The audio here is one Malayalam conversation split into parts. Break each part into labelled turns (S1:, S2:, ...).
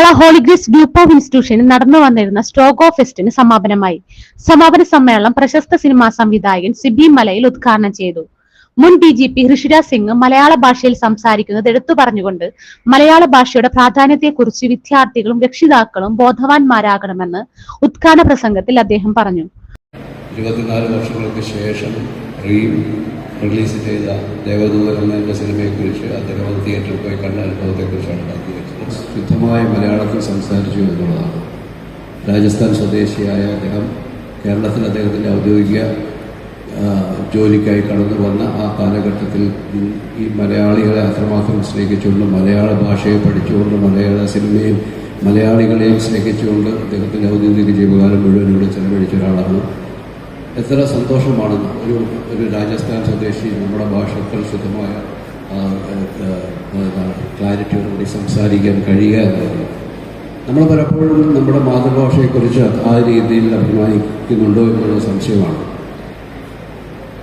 S1: മലയാള ഹോളിഗ്രേസ് ഗ്രൂപ്പ് ഓഫ് ഇൻസ്റ്റിറ്റ്യൂഷനിൽ നടന്നു വന്നിരുന്ന സ്ട്രോഗോ ഫെസ്റ്റിന് സമാപനമായി. സമാപന സമ്മേളനം പ്രശസ്ത സിനിമാ സംവിധായകൻ സിബി മലയിൽ ഉദ്ഘാടനം ചെയ്തു. മുൻ D G P Rishiraj Singh മലയാള ഭാഷയിൽ സംസാരിക്കുന്നത് എടുത്തു പറഞ്ഞുകൊണ്ട് മലയാള ഭാഷയുടെ പ്രാധാന്യത്തെക്കുറിച്ച് വിദ്യാർത്ഥികളും രക്ഷിതാക്കളും ബോധവാന്മാരാകണമെന്ന് ഉദ്ഘാടന പ്രസംഗത്തിൽ അദ്ദേഹം പറഞ്ഞു.
S2: ഇരുപത്തിനാല് വർഷങ്ങൾക്ക് ശേഷം റിലീസ് ചെയ്ത ദേവദൂതൻ എന്ന സിനിമയെക്കുറിച്ച് അദ്ദേഹം തിയേറ്ററിൽ പോയി കണ്ട അനുഭവത്തെക്കുറിച്ചാണ് പങ്കുവച്ചത് ശുദ്ധമായ മലയാളത്തിൽ സംസാരിച്ചു എന്നുള്ളതാണ്. രാജസ്ഥാൻ സ്വദേശിയായ അദ്ദേഹം കേരളത്തിൽ അദ്ദേഹത്തിന്റെ ഔദ്യോഗിക ജോലിക്കായി കടന്നു വന്ന ആ കാലഘട്ടത്തിൽ ഈ മലയാളികളെ അത്രമാത്രം സ്നേഹിച്ചുകൊണ്ട് മലയാള ഭാഷയെ പഠിച്ചുകൊണ്ട് മലയാള സിനിമയും മലയാളികളെയും സ്നേഹിച്ചുകൊണ്ട് അദ്ദേഹത്തിന്റെ ഔദ്യോഗിക ജീവകാലം മുഴുവൻ ഇവിടെ ചെലവഴിച്ച ഒരാളാണ്. എത്ര സന്തോഷമാണ് ഒരു ഒരു രാജസ്ഥാൻ സ്വദേശി നമ്മുടെ ഭാഷ അത്ര ശുദ്ധമായ ക്ലാരിറ്റിയോടുകൂടി സംസാരിക്കാൻ കഴിയുക എന്നുള്ളത്. നമ്മൾ പലപ്പോഴും നമ്മുടെ മാതൃഭാഷയെക്കുറിച്ച് ആ രീതിയിൽ അഭിമാനിക്കുന്നുണ്ടോ എന്നുള്ള സംശയമാണ്.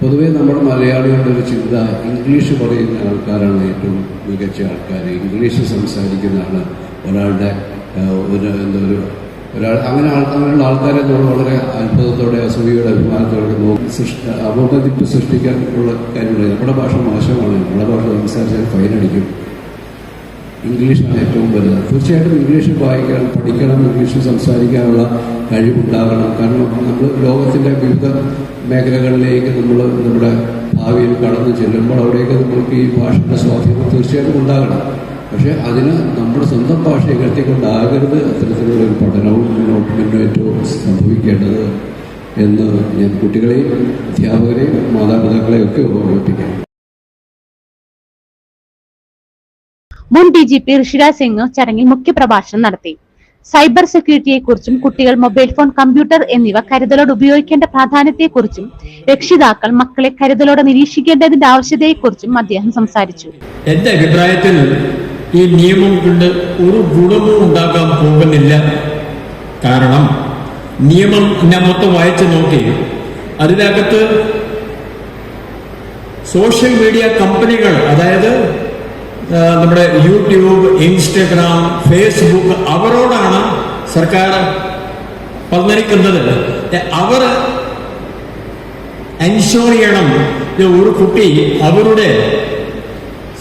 S2: പൊതുവെ നമ്മുടെ മലയാളികളുടെ ഒരു ചിന്ത ഇംഗ്ലീഷ് പറയുന്ന ആൾക്കാരാണ് ഏറ്റവും മികച്ച ആൾക്കാർ ഇംഗ്ലീഷ് സംസാരിക്കുന്നതാണ് ഒരാളുടെ ഒരു എന്താ ഒരു ഒരാൾ അങ്ങനെ ആൾ അങ്ങനെയുള്ള ആൾക്കാരെ നമ്മൾ വളരെ അത്ഭുതത്തോടെ അസൂയയുടെ അഭിമാനത്തോടെ നോക്കി സൃഷ്ടി അവമതിപ്പ് സൃഷ്ടിക്കാൻ ഉള്ള കാര്യമില്ല നമ്മുടെ ഭാഷ മോശമാണ്. നമ്മുടെ ഭാഷ സംസാരിച്ചാൽ ഫൈൻ അടിക്കും. ഇംഗ്ലീഷാണ് ഏറ്റവും വലുത്. തീർച്ചയായിട്ടും ഇംഗ്ലീഷ് വായിക്കണം പഠിക്കണം ഇംഗ്ലീഷ് സംസാരിക്കാനുള്ള കഴിവുണ്ടാകണം. കാരണം നമ്മൾ ലോകത്തിന്റെ വിവിധ മേഖലകളിലേക്ക് നമ്മൾ നമ്മുടെ ഭാവിയിൽ കടന്നു ചെല്ലുമ്പോൾ അവിടെയൊക്കെ നമുക്ക് ഈ ഭാഷയുടെ സ്വാധീനം തീർച്ചയായിട്ടും ഉണ്ടാകണം. പക്ഷേ അതിന് നമ്മുടെ സ്വന്തം ഭാഷയെ ഇകഴ്ത്തിക്കൊണ്ടാകരുത് അത്തരത്തിലുള്ള ഒരു പഠനവും മുന്നോട്ട് മുന്നേറ്റവും സംഭവിക്കേണ്ടത് എന്ന് ഞാൻ കുട്ടികളെയും അധ്യാപകരെയും മാതാപിതാക്കളെയും ഒക്കെ ഓർമ്മിപ്പിക്കാം
S1: മുൻ D G P Rishiraj Singh ചടങ്ങിൽ മുഖ്യപ്രഭാഷണം നടത്തി. സൈബർ സെക്യൂരിറ്റിയെക്കുറിച്ചും കുട്ടികൾ മൊബൈൽ ഫോൺ കമ്പ്യൂട്ടർ എന്നിവ കരുതലോട് ഉപയോഗിക്കേണ്ട പ്രാധാന്യത്തെക്കുറിച്ചും രക്ഷിതാക്കൾ മക്കളെ കരുതലോടെ നിരീക്ഷിക്കേണ്ടതിന്റെ ആവശ്യകതയെക്കുറിച്ചും അദ്ദേഹം സംസാരിച്ചു.
S3: എന്റെ അഭിപ്രായത്തിൽ ഈ നിയമം കൊണ്ട് ഒരു ഗുണവും ഉണ്ടാകാൻ പോകുന്നില്ല. കാരണം നിയമം ഞാൻ മൊത്തം വായിച്ചു നോക്കി. അതിനകത്ത് സോഷ്യൽ മീഡിയ കമ്പനികൾ അതായത് നമ്മുടെ യൂട്യൂബ് ഇൻസ്റ്റഗ്രാം ഫേസ്ബുക്ക് അവരോടാണ് സർക്കാർ പറഞ്ഞിരിക്കുന്നത് അവർ എൻഷോർ ചെയ്യണം. ഒരു കുട്ടി അവരുടെ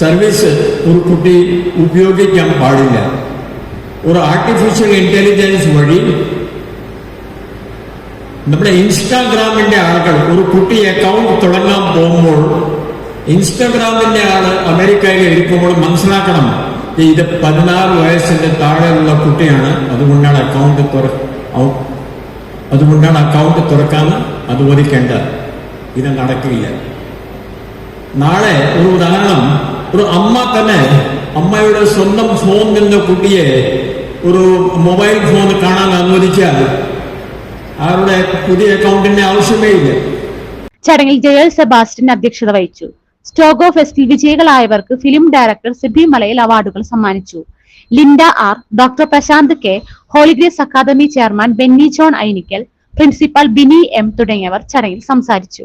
S3: സർവീസ് ഒരു കുട്ടി ഉപയോഗിക്കാൻ പാടില്ല. ഒരു ആർട്ടിഫിഷ്യൽ ഇന്റലിജൻസ് വഴി നമ്മുടെ ഇൻസ്റ്റാഗ്രാമിന്റെ ആളുകൾ ഒരു കുട്ടി അക്കൗണ്ട് തുടങ്ങാൻ പോകുമ്പോൾ ഇൻസ്റ്റാഗ്രാമിന്റെ ആൾ അമേരിക്കയിൽ ഇരിക്കുമ്പോൾ മനസ്സിലാക്കണം ഇത് പതിനാറ് വയസ്സിന്റെ താഴെയുള്ള കുട്ടിയാണ്. അതുകൊണ്ടാണ് അക്കൗണ്ട് തുറ അതുകൊണ്ടാണ് അക്കൗണ്ട് തുറക്കാൻ അനുവദിക്കേണ്ടത് ഇത് നടക്കില്ല. നാളെ ഒരു ഉദാഹരണം. ഒരു അമ്മ തന്നെ അമ്മയുടെ സ്വന്തം ഫോൺ നിന്ന് കുട്ടിയെ ഒരു മൊബൈൽ ഫോൺ കാണാൻ അനുവദിച്ചാൽ അവരുടെ പുതിയ അക്കൗണ്ടിന്റെ ആവശ്യമേ ഇല്ല.
S1: ചടങ്ങിൽ ജയൽ സെബാസ്റ്റ്യൻ അധ്യക്ഷത വഹിച്ചു. സ്റ്റോഗോ ഫെസ്റ്റിൽ വിജയികളായവർക്ക് ഫിലിം ഡയറക്ടർ സിബി മലയിൽ അവാർഡുകൾ സമ്മാനിച്ചു. Linda R doctor Prashanth K holy grace academy chairman Benny John Ainikkal principal Bini M തുടങ്ങിയവർ ചടങ്ങിൽ സംസാരിച്ചു.